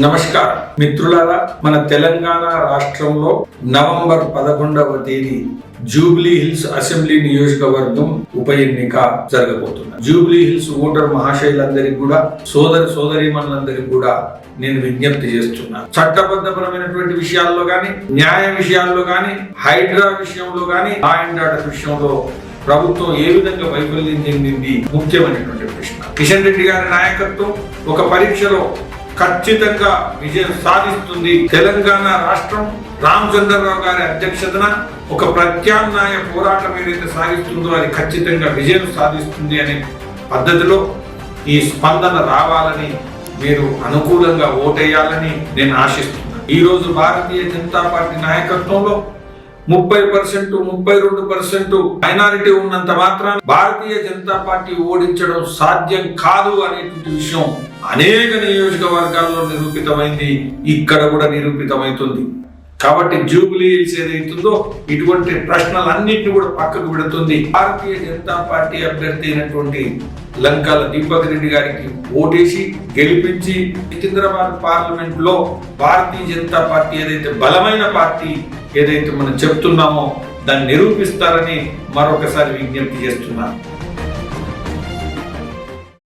నమస్కారం. మిత్రులారా మన తెలంగాణ రాష్ట్రంలో నవంబర్ పదకొండవ తేదీ జూబ్లీ హిల్స్ అసెంబ్లీ నియోజకవర్గం ఉప ఎన్నిక జరగబోతుంది జూబ్లీ హిల్స్ ఓటర్ మహాశైలందరికీ కూడా సోదర సోదరీమణులందరికీ కూడా నేను విజ్ఞప్తి చేస్తున్నా. చట్టబద్ధపరమైనటువంటి విషయాల్లో కానీ న్యాయ విషయాల్లో కానీ హైడ్రా విషయంలో కానీ లా అండ్ ఆర్డర్ విషయంలో ప్రభుత్వం ఏ విధంగా వైఫల్యం చెందింది ముఖ్యమైనటువంటి ప్రశ్న. కిషన్ రెడ్డి గారి నాయకత్వం ఒక పరీక్షలో ఖచ్చితంగా విజయం సాధిస్తుంది. తెలంగాణ రాష్ట్రం రామచంద్రరావు గారి అధ్యక్షతన ఒక ప్రత్యామ్నాయ పోరాటం ఏదైతే సాగిస్తుందో అది ఖచ్చితంగా విజయం సాధిస్తుంది అనే పద్ధతిలో ఈ స్పందన రావాలని మీరు అనుకూలంగా ఓటేయాలని నేను ఆశిస్తున్నాను ఈరోజు భారతీయ జనతా పార్టీ నాయకత్వంలో ముప్పై పర్సెంట్ ముప్పై రెండు పర్సెంట్ మైనారిటీ ఉన్నంత మాత్రాన భారతీయ జనతా పార్టీ ఓడించడం సాధ్యం కాదు అనేటువంటి విషయం అనేక నియోజకవర్గాల్లో నిరూపితమైంది ఇక్కడ కూడా నిరూపితమవుతుంది కాబట్టి జూబిలీ హిల్స్ ఏదైతుందో ఇటువంటి ప్రశ్నలన్నింటినీ కూడా పక్కకు పెడుతుంది. భారతీయ జనతా పార్టీ అభ్యర్థి అయినటువంటి లంకాల దీపక్ రెడ్డి గారికి ఓటేసి గెలిపించి సికింద్రాబాద్ పార్లమెంట్లో భారతీయ జనతా పార్టీ ఏదైతే బలమైన పార్టీ ఏదైతే మనం చెప్తున్నామో దాన్ని నిరూపిస్తారని మరొకసారి విజ్ఞప్తి చేస్తున్నాను